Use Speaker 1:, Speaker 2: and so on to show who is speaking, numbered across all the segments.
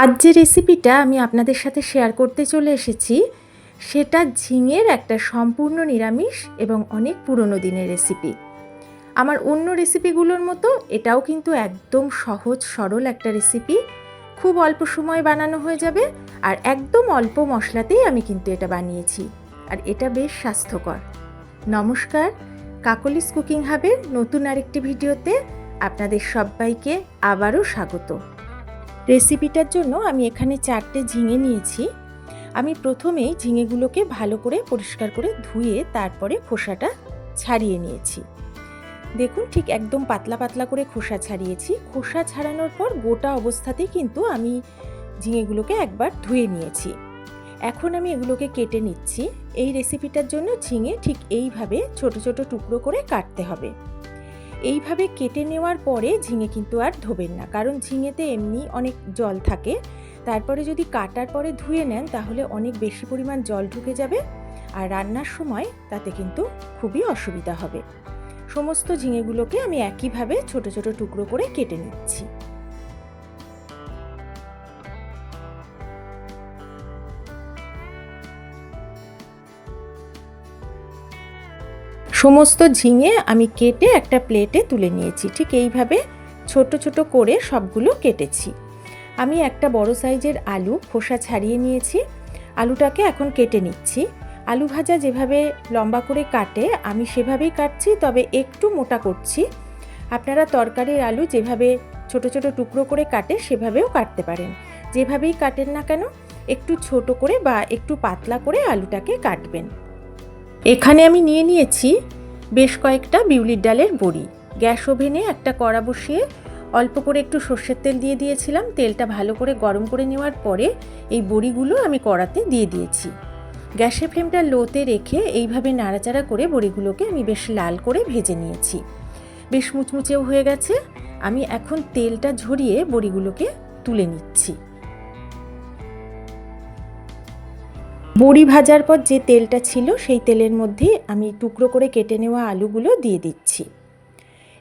Speaker 1: আজ যে রেসিপিটা আমি আপনাদের সাথে শেয়ার করতে চলে এসেছি, সেটা ঝিঙের একটা সম্পূর্ণ নিরামিষ এবং অনেক পুরনো দিনের রেসিপি আমার অন্য রেসিপিগুলোর মতো এটাও কিন্তু একদম সহজ, সরল একটা রেসিপি খুব অল্প সময় বানানো হয়ে যাবে আর একদম অল্প মশলাতেই আমি কিন্তু এটা বানিয়েছি। আর এটা বেশ স্বাস্থ্যকর। নমস্কার, কাকলিস কুকিং হাবের নতুন আরেকটি ভিডিওতে আপনাদের সবাইকে আবারও স্বাগত। রেসিপিটার জন্য আমি এখানে চারটে ঝিঙে নিয়েছি। আমি প্রথমেই ঝিঙেগুলোকে ভালো করে পরিষ্কার করে ধুয়ে তারপরে খোসাটা ছাড়িয়ে নিয়েছি। দেখুন, ঠিক একদম পাতলা পাতলা করে খোসা ছাড়িয়েছি। খোসা ছাড়ানোর পর গোটা অবস্থাতেই কিন্তু আমি ঝিঙেগুলোকে একবার ধুয়ে নিয়েছি। এখন আমি এগুলোকে কেটে নিচ্ছি। এই রেসিপিটার জন্য ঝিঙে ঠিক এইভাবে ছোট ছোট টুকরো করে কাটতে হবে। এইভাবে কেটে নেওয়ার পরে ঝিঙে কিন্তু আর ধোবেন না। কারণ ঝিঙেতে এমনি অনেক জল থাকে। তারপরে যদি কাটার পরে ধুয়ে নেন, তাহলে অনেক বেশি পরিমাণ জল ঢুকে যাবে আর রান্নার সময় তাতে কিন্তু খুবই অসুবিধা হবে। সমস্ত ঝিঙেগুলোকে আমি একইভাবে ছোট ছোট টুকরো করে কেটে নিচ্ছি। সমস্ত ঝিঙে আমি কেটে একটা প্লেটে তুলে নিয়েছি। ঠিক এইভাবে ছোট ছোট করে সবগুলো কেটেছি। আমি একটা বড় সাইজের আলু খোসা ছাড়িয়ে নিয়েছি। আলুটাকে এখন কেটে নিচ্ছি। আলু ভাজা যেভাবে লম্বা করে কাটে, আমি সেভাবেই কাটছি, তবে একটু মোটা করছি। আপনারা তরকারির আলু যেভাবে ছোট ছোট টুকরো করে কাটে, সেভাবেও কাটতে পারেন। যেভাবেই কাটেন না কেন, একটু ছোট করে বা একটু পাতলা করে আলুটাকে কাটবেন। এখানে আমি নিয়ে নিয়েছি বেশ কয়েকটা বিউলির ডালের বড়ি। গ্যাস ওভেনে একটা কড়া বসিয়ে অল্প করে একটু সর্ষের তেল দিয়ে দিয়েছিলাম। তেলটা ভালো করে গরম করে নেওয়ার পরে এই বড়িগুলো আমি কড়াতে দিয়ে দিয়েছি। গ্যাসের ফ্লেমটা লোতে রেখে এইভাবে নাড়াচাড়া করে বড়িগুলোকে আমি বেশ লাল করে ভেজে নিয়েছি। বেশ মুচমুচেও হয়ে গেছে। আমি এখন তেলটা ঝরিয়ে বড়িগুলোকে তুলে নিচ্ছি। বড়ি ভাজার পর যে তেলটা ছিল, সেই তেলের মধ্যে আমি টুকরো করে কেটে নেওয়া আলুগুলো দিয়ে দিচ্ছি।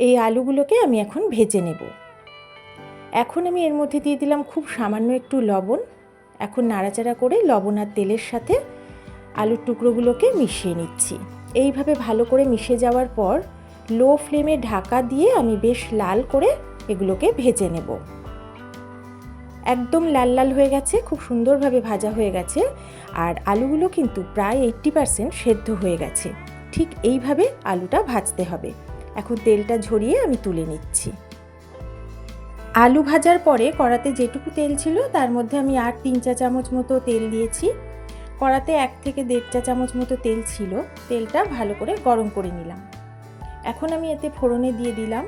Speaker 1: এই আলুগুলোকে আমি এখন ভেজে নেব। এখন আমি এর মধ্যে দিয়ে দিলাম খুব সামান্য একটু লবণ। এখন নাড়াচাড়া করে লবণ আর তেলের সাথে আলুর টুকরোগুলোকে মিশিয়ে নিচ্ছি। এইভাবে ভালো করে মিশে যাওয়ার পর লো ফ্লেমে ঢাকা দিয়ে আমি বেশ লাল করে এগুলোকে ভেজে নেব। একদম লাল লাল হয়ে গেছে, খুব সুন্দরভাবে ভাজা হয়ে গেছে। আর আলুগুলো কিন্তু প্রায় এইট্টি পারসেন্ট সেদ্ধ হয়ে গেছে। ঠিক এইভাবে আলুটা ভাজতে হবে। এখন তেলটা ঝরিয়ে আমি তুলে নিচ্ছি। আলু ভাজার পরে কড়াতে যেটুকু তেল ছিল, তার মধ্যে আমি আর তিন চা চামচ মতো তেল দিয়েছি। কড়াতে এক থেকে দেড় চা চামচ মতো তেল ছিল। তেলটা ভালো করে গরম করে নিলাম। এখন আমি এতে ফোড়নে দিয়ে দিলাম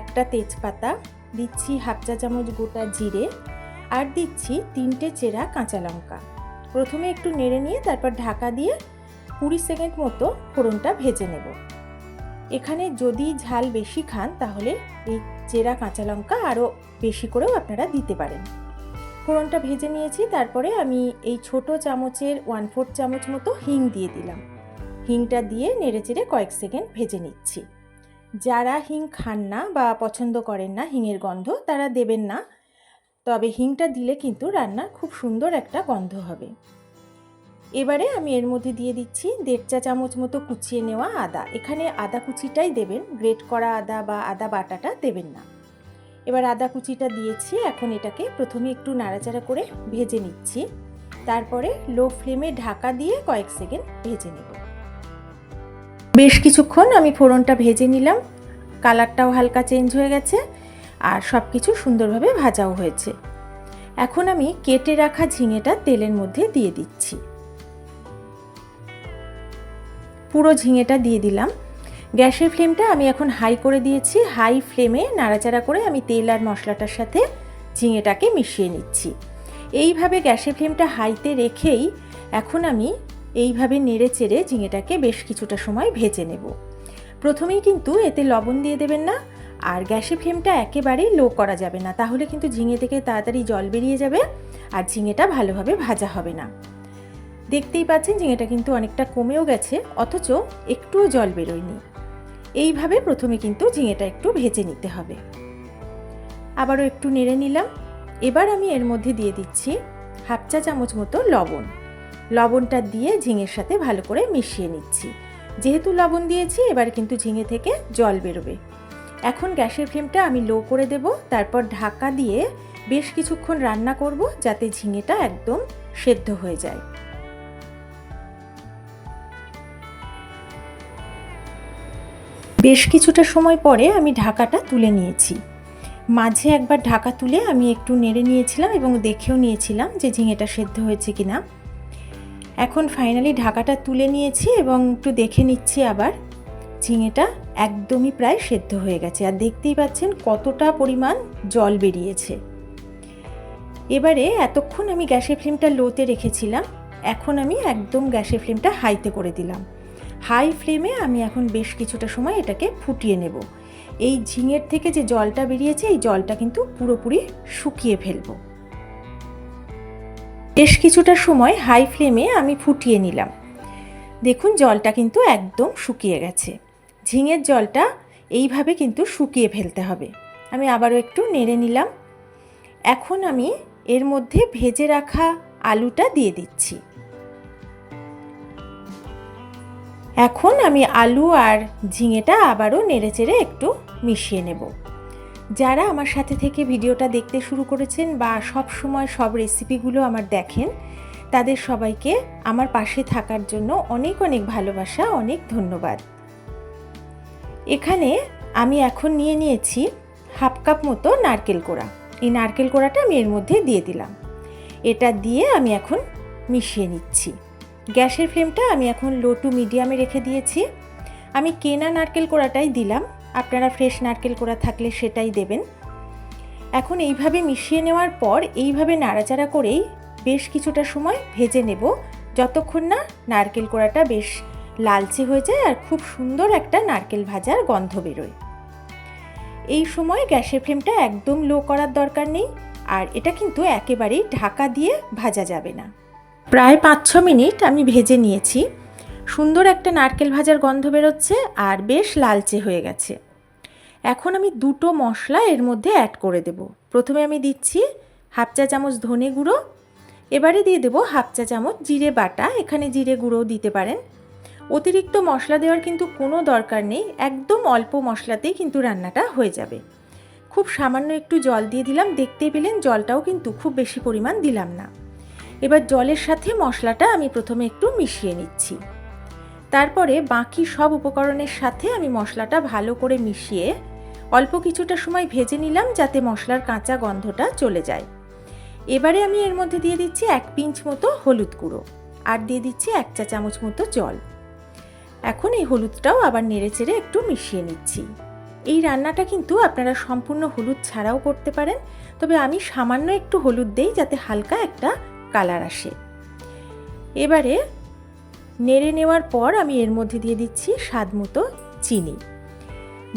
Speaker 1: একটা তেজপাতা, দিচ্ছি হাফ চা চামচ গোটা জিরে আর দিচ্ছি তিনটে চেরা কাঁচা লঙ্কা। প্রথমে একটু নেড়ে নিয়ে তারপর ঢাকা দিয়ে কুড়ি সেকেন্ড মতো ফোড়নটা ভেজে নেব। এখানে যদি ঝাল বেশি খান তাহলে এই চেরা কাঁচা লঙ্কা আরও বেশি করেও আপনারা দিতে পারেন। ফোড়নটা ভেজে নিয়েছি, তারপরে আমি এই ছোট চামচের ওয়ান ফোর্থ চামচ মতো হিং দিয়ে দিলাম। হিংটা দিয়ে নেড়ে চেড়ে কয়েক সেকেন্ড ভেজে নিচ্ছি। যারা হিং খান না বা পছন্দ করেন না হিঙের গন্ধ, তারা দেবেন না। তবে হিংটা দিলে কিন্তু রান্নার খুব সুন্দর একটা গন্ধ হবে। এবারে আমি এর মধ্যে দিয়ে দিচ্ছি দেড় চা চামচ মতো কুচিয়ে নেওয়া আদা। এখানে আদা কুচিটাই দেবেন, গ্রেট করা আদা বা আদা বাটাটা দেবেন না। এবার আদা কুচিটা দিয়েছি, এখন এটাকে প্রথমে একটু নাড়াচাড়া করে ভেজে নিচ্ছি। তারপরে লো ফ্লেমে ঢাকা দিয়ে কয়েক সেকেন্ড ভেজে নেব। বেশ কিছুক্ষণ আমি ফোড়নটা ভেজে নিলাম। কালারটাও হালকা চেঞ্জ হয়ে গেছে। আর সব কিছু সুন্দরভাবে ভাজাও হয়েছে। এখন আমি কেটে রাখা ঝিঙেটা তেলের মধ্যে দিয়ে দিচ্ছি। পুরো ঝিঙেটা দিয়ে দিলাম। গ্যাসের ফ্লেমটা আমি এখন হাই করে দিয়েছি। হাই ফ্লেমে নাড়াচাড়া করে আমি তেল আর মশলাটার সাথে ঝিঙেটাকে মিশিয়ে নিচ্ছি। এইভাবে গ্যাসের ফ্লেমটা হাইতে রেখেই এখন আমি এইভাবে নেড়ে চেড়ে ঝিঙেটাকে বেশ কিছুটা সময় ভেজে নেব। প্রথমেই কিন্তু এতে লবণ দিয়ে দেবেন না। আর গ্যাসে ফ্লেমটা একেবারেই লো করা যাবে না। তাহলে কিন্তু ঝিঙে থেকে তাড়াতাড়ি জল বেরিয়ে যাবে আর ঝিঙেটা ভালোভাবে ভাজা হবে না। দেখতেই পাচ্ছেন ঝিঙেটা কিন্তু অনেকটা কমেও গেছে, অথচ একটুও জল বেরোয়নি। এইভাবে প্রথমে কিন্তু ঝিঙেটা একটু ভেজে নিতে হবে। আবারও একটু নেড়ে নিলাম। এবার আমি এর মধ্যে দিয়ে দিচ্ছি হাফ চা চামচ মতো লবণ। লবণটা দিয়ে ঝিঙের সাথে ভালো করে মিশিয়ে নিচ্ছি। যেহেতু লবণ দিয়েছি, এবার কিন্তু ঝিঙে থেকে জল বেরোবে। এখন গ্যাসের ফ্লেমটা আমি লো করে দেব, তারপর ঢাকা দিয়ে বেশ কিছুক্ষণ রান্না করব যাতে ঝিঙেটা একদম সেদ্ধ হয়ে যায়। বেশ কিছুটা সময় পরে আমি ঢাকাটা তুলে নিয়েছি। মাঝে একবার ঢাকা তুলে আমি একটু নেড়ে নিয়েছিলাম এবং দেখেও নিয়েছিলাম যে ঝিঙেটা সেদ্ধ হয়েছে কিনা। এখন ফাইনালি ঢাকাটা তুলে নিয়েছি এবং একটু দেখে নিচ্ছি আবার ঝিঙেটা একদমই প্রায় সেদ্ধ হয়ে গেছে আর দেখতেই পাচ্ছেন কতটা পরিমাণ জল বেরিয়েছে। এবারে এতক্ষণ আমি গ্যাসের ফ্লেমটা লোতে রেখেছিলাম, এখন আমি একদম গ্যাসের ফ্লেমটা হাইতে করে দিলাম। হাই ফ্লেমে আমি এখন বেশ কিছুটা সময় এটাকে ফুটিয়ে নেব। এই ঝিঙের থেকে যে জলটা বেরিয়েছে, এই জলটা কিন্তু পুরোপুরি শুকিয়ে ফেলব। বেশ কিছুটা সময় হাই ফ্লেমে আমি ফুটিয়ে নিলাম। দেখুন জলটা কিন্তু একদম শুকিয়ে গেছে। ঝিঙের জলটা এইভাবে কিন্তু শুকিয়ে ফেলতে হবে। আমি আবারও একটু নেড়ে নিলাম। এখন আমি এর মধ্যে ভেজে রাখা আলুটা দিয়ে দিচ্ছি। এখন আমি আলু আর ঝিঙেটা আবারও নেড়েচেড়ে একটু মিশিয়ে নেব। যারা আমার সাথে থেকে ভিডিওটা দেখতে শুরু করেছেন বা সব সময় সব রেসিপিগুলো আমার দেখেন, তাদের সবাইকে আমার পাশে থাকার জন্য অনেক অনেক ভালোবাসা, অনেক ধন্যবাদ। এখানে আমি এখন নিয়ে নিয়েছি হাফ কাপ মতো নারকেল কোড়া। এই নারকেল কোড়াটা আমি এর মধ্যে দিয়ে দিলাম। এটা দিয়ে আমি এখন মিশিয়ে নিচ্ছি। গ্যাসের ফ্লেমটা আমি এখন লো টু মিডিয়ামে রেখে দিয়েছি। আমি কেনা নারকেল কোড়াটাই দিলাম। আপনারা ফ্রেশ নারকেল কোড়া থাকলে সেটাই দেবেন। এখন এইভাবে মিশিয়ে নেওয়ার পর এইভাবে নাড়াচাড়া করেই বেশ কিছুটা সময় ভেজে নেব। যতক্ষণ না নারকেল কোড়াটা বেশ লালচে হয়ে যায় আর খুব সুন্দর একটা নারকেল ভাজার গন্ধ বেরোয়। এই সময় গ্যাসের ফ্লেমটা একদম লো করার দরকার নেই আর এটা কিন্তু একেবারেই ঢাকা দিয়ে ভাজা যাবে না। প্রায় পাঁচ ছ মিনিট আমি ভেজে নিয়েছি। সুন্দর একটা নারকেল ভাজার গন্ধ বেরোচ্ছে আর বেশ লালচে হয়ে গেছে। এখন আমি দুটো মশলা এর মধ্যে অ্যাড করে দেব। প্রথমে আমি দিচ্ছি হাফ চা চামচ ধনে গুঁড়ো, এবারে দিয়ে দেবো হাফ চা চামচ জিরে বাটা। এখানে জিরে গুঁড়োও দিতে পারেন। অতিরিক্ত মশলা দেওয়ার কিন্তু কোনো দরকার নেই, একদম অল্প মশলাতেই কিন্তু রান্নাটা হয়ে যাবে। খুব সামান্য একটু জল দিয়ে দিলাম দেখতে পেলেন জলটাও কিন্তু খুব বেশি পরিমাণ দিলাম না। এবার জলের সাথে মশলাটা আমি প্রথমে একটু মিশিয়ে নিচ্ছি। তারপরে বাকি সব উপকরণের সাথে আমি মশলাটা ভালো করে মিশিয়ে অল্প কিছুটা সময় ভেজে নিলাম যাতে মশলার কাঁচা গন্ধটা চলে যায়। এবারে আমি এর মধ্যে দিয়ে দিচ্ছি এক পিঞ্চ মতো হলুদ গুঁড়ো, আর দিয়ে দিচ্ছি এক চা চামচ মতো জল। এখন এই হলুদটাও আবার নেড়ে চেড়ে একটু মিশিয়ে নিচ্ছি। এই রান্নাটা কিন্তু আপনারা সম্পূর্ণ হলুদ ছাড়াও করতে পারেন, তবে আমি সামান্য একটু হলুদ দেই যাতে হালকা একটা কালার আসে। এবারে নেড়ে নেওয়ার পর আমি এর মধ্যে দিয়ে দিচ্ছি স্বাদ মতো চিনি।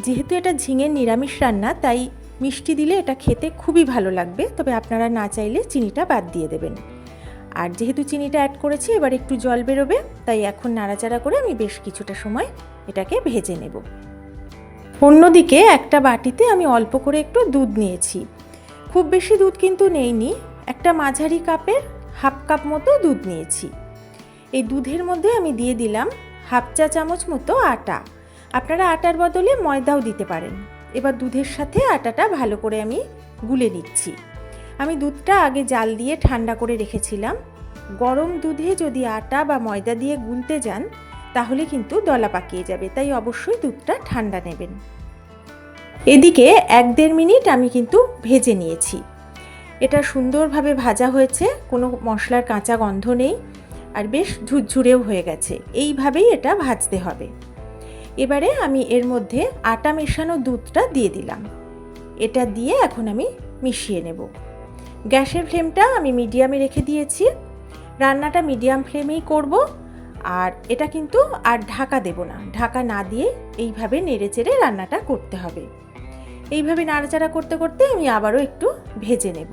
Speaker 1: যেহেতু এটা ঝিঙের নিরামিষ রান্না, তাই মিষ্টি দিলে এটা খেতে খুবই ভালো লাগবে, তবে আপনারা না চাইলে চিনিটা বাদ দিয়ে দেবেন। আর যেহেতু চিনিটা অ্যাড করেছি, এবার একটু জল বেরোবে, তাই এখন নাড়াচাড়া করে আমি বেশ কিছুটা সময় এটাকে ভেজে নেব। অন্যদিকে একটা বাটিতে আমি অল্প করে একটু দুধ নিয়েছি। খুব বেশি দুধ কিন্তু নেইনি, একটা মাঝারি কাপের হাফ কাপ মতো দুধ নিয়েছি। এই দুধের মধ্যে আমি দিয়ে দিলাম হাফ চা চামচ মতো আটা। আপনারা আটার বদলে ময়দাও দিতে পারেন। এবার দুধের সাথে আটাটা ভালো করে আমি গুলে নিচ্ছি। আমি দুধটা আগে জাল দিয়ে ঠান্ডা করে রেখেছিলাম। গরম দুধে যদি আটা বা ময়দা দিয়ে গুলতে যান, তাহলে কিন্তু দলা পাকিয়ে যাবে, তাই অবশ্যই দুধটা ঠান্ডা নেবেন। এদিকে এক দেড় মিনিট আমি কিন্তু ভেজে নিয়েছি। এটা সুন্দরভাবে ভাজা হয়েছে, কোনো মশলার কাঁচা গন্ধ নেই, আর বেশ ঝুরঝুরেও হয়ে গেছে, এইভাবেই এটা ভাজতে হবে। এবারে আমি এর মধ্যে আটা মেশানো দুধটা দিয়ে দিলাম। এটা দিয়ে এখন আমি মিশিয়ে নেব। গ্যাসের ফ্লেমটা আমি মিডিয়ামে রেখে দিয়েছি। রান্নাটা মিডিয়াম ফ্লেমেই করব, আর এটা কিন্তু আর ঢাকা দেব না। ঢাকা না দিয়ে এইভাবে নেড়ে চেড়ে রান্নাটা করতে হবে। এইভাবে নাড়াচাড়া করতে করতে আমি আবারও একটু ভেজে নেব।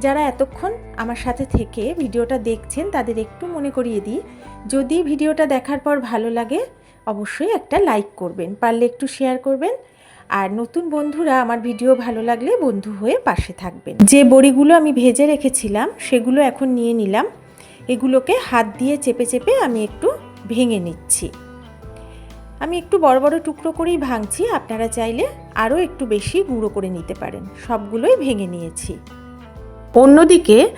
Speaker 1: যারা এতক্ষণ আমার সাথে থেকে ভিডিওটা দেখছেন, তাদের একটু মনে করিয়ে দিই, যদি ভিডিওটা দেখার পর ভালো লাগে, অবশ্যই একটা লাইক করবেন, পারলে একটু শেয়ার করবেন, আর নতুন বন্ধুরা আমার ভিডিও ভালো লাগলে বন্ধু হয়ে পাশে থাকবেন। যে বড়িগুলো আমি ভেজে রেখেছিলাম, সেগুলো এখন নিয়ে নিলাম। এগুলোকে হাত দিয়ে চেপে চেপে আমি একটু ভেঙে নিচ্ছি। আমি একটু বড় বড় টুকরো করেই ভাঙছি, আপনারা চাইলে আরও একটু বেশি গুঁড়ো করে নিতে পারেন। সবগুলোই ভেঙে নিয়েছি। অন্যদিকে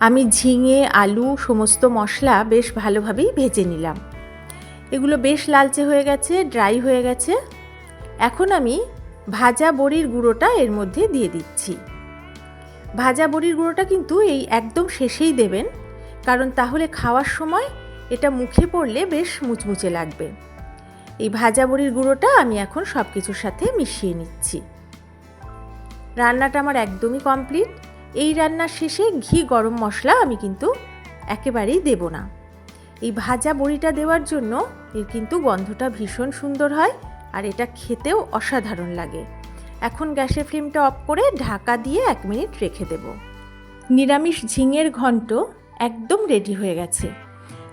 Speaker 1: আমি ঝিঙে, আলু, সমস্ত মশলা বেশ ভালোভাবেই ভেজে নিলাম। এগুলো বেশ লালচে হয়ে গেছে, ড্রাই হয়ে গেছে। এখন আমি ভাজা বড়ির গুঁড়োটা এর মধ্যে দিয়ে দিচ্ছি। ভাজা বড়ির গুঁড়োটা কিন্তু এই একদম শেষেই দেবেন। কারণ তাহলে খাওয়ার সময় এটা মুখে পড়লে বেশ মুচমুচে লাগবে। এই ভাজা বড়ির গুঁড়োটা আমি এখন সব কিছুর সাথে মিশিয়ে নিচ্ছি। রান্নাটা আমার একদমই কমপ্লিট। এই রান্নার শেষে ঘি গরম মশলা আমি কিন্তু একেবারেই দেব না। এই ভাজা বড়িটা দেওয়ার জন্য এর কিন্তু গন্ধটা ভীষণ সুন্দর হয় আর এটা খেতেও অসাধারণ লাগে। এখন গ্যাসের ফ্লেমটা অফ করে ঢাকা দিয়ে এক মিনিট রেখে দেব। নিরামিষ ঝিঙের ঘন্ট একদম রেডি হয়ে গেছে।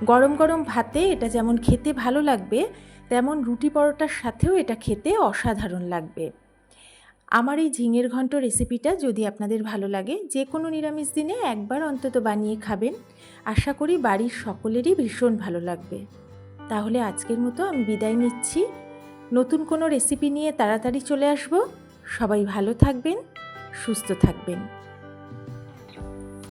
Speaker 1: গরম গরম ভাতে এটা যেমন খেতে ভালো লাগবে, তেমন রুটি পরোটার সাথেও এটা খেতে অসাধারণ লাগবে। আমার এই ঝিঙের ঘন্ট রেসিপিটা যদি আপনাদের ভালো লাগে যে কোনো নিরামিষ দিনে একবার অন্তত বানিয়ে খাবেন। আশা করি বাড়ির সকলেরই ভীষণ ভালো লাগবে। তাহলে আজকের মতো আমি বিদায় নিচ্ছি। নতুন কোনো রেসিপি নিয়ে তাড়াতাড়ি চলে আসব। সবাই ভালো থাকবেন, সুস্থ থাকবেন।